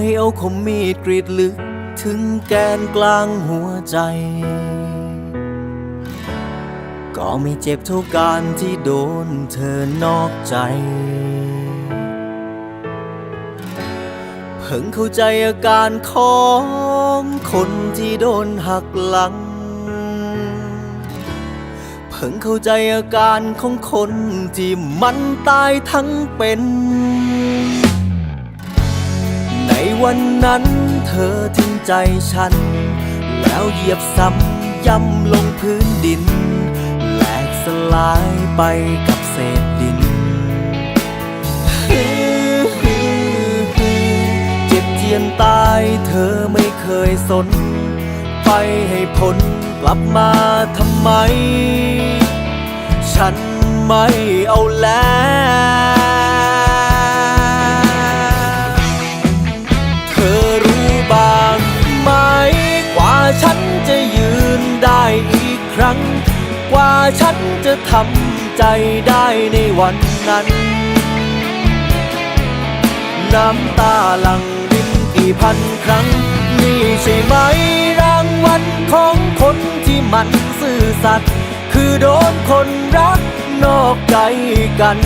ให้เอาคมมีดกรีดลึก ถึงแกนกลางหัวใจ ก็ไม่เจ็บเท่าการที่โดนเธอนอกใจ เพิ่งเข้าใจอาการของคนที่โดนหักหลัง เพิ่งเข้าใจอาการของคนที่มันตายทั้งเป็น ในวันนั้นเธอทิ้งใจฉัน แล้วเหยียบซ้ำย่ำลงพื้นดิน แหลกสลายไปกับเศษดินเจ็บเจียนตายเธอไม่เคยสน ไปให้พ้นกลับมาทำไม ฉันไม่เอาแล้ว จะยืนได้อีกครั้ง กว่าฉันจะทำใจได้ในวันนั้น น้ำตาหลั่งรินกี่พันครั้ง นี่ใช่ไหมรางวัลของคนที่มันซื่อสัตย์คือโดนคนรักนอกใจกัน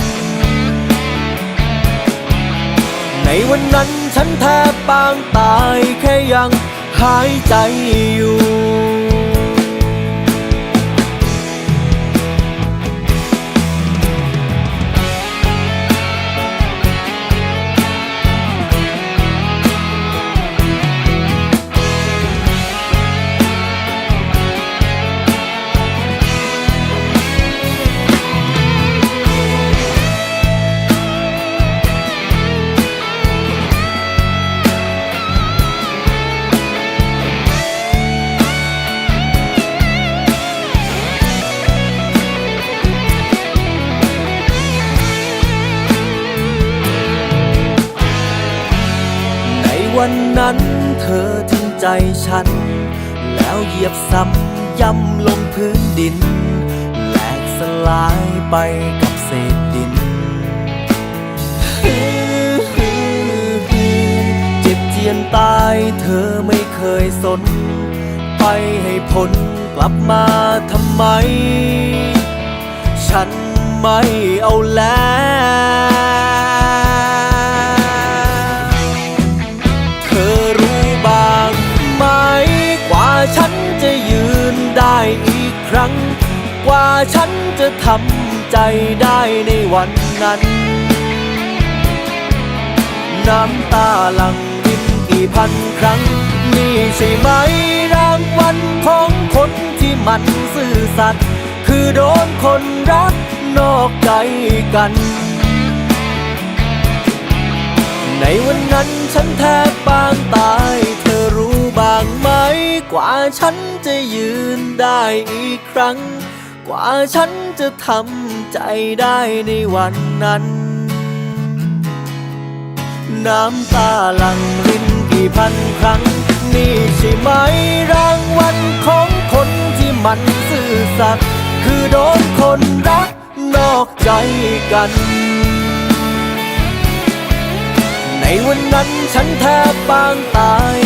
ในวันนั้นฉันแทบปางตายแค่ยัง หายใจอยู่ วันนั้นเธอทิ้งใจฉัน แล้วเหยียบซ้ำย่ำลงพื้นดินแหลกสลายไปกับเศษดินเจ็บเจียนตายเธอไม่เคยสน ไปให้พ้นกลับมาทำไม ฉันไม่เอาแล้ว ฉันจะยืนได้อีกครั้ง กว่าฉันจะทำใจได้ในวันนั้น น้ำตาหลั่งรินกี่พันครั้ง นี่ใช่ไหมรางวัลของคนที่มันซื่อสัตย์คือโดนคนรักนอกใจกันในวันนั้นฉันแทบปางตาย กว่าฉันจะยืนได้อีกครั้ง กว่าฉันจะทำใจได้ในวันนั้น น้ำตาหลั่งรินกี่พันครั้ง นี่ใช่ไหมรางวัลของคนที่มันซื่อสัตย์คือโดนคนรักนอกใจกันในวันนั้นฉันแทบปางตาย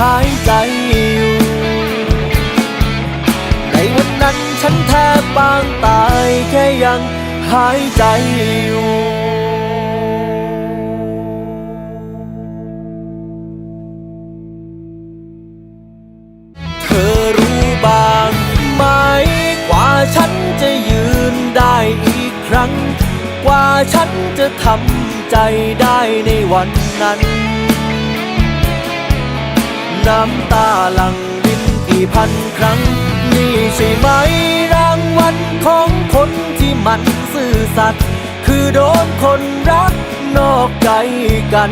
หายใจอยู่ ในวันนั้นฉันแทบปางตายแค่ยังหายใจอยู่เธอรู้บ้างไหมว่าฉันจะยืนได้อีกครั้ง กว่าฉันจะทำใจได้ในวันนั้น น้ำตาหลังรินกี่พันครั้ง นี่ใช่ไหมรางวัลของคนที่มันซื่อสัตย์คือโดนคนรักนอกใจกัน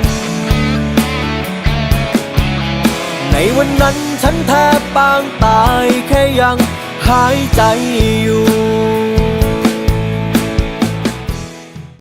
ในวันนั้นฉันแทบปางตายแค่ยังหายใจอยู่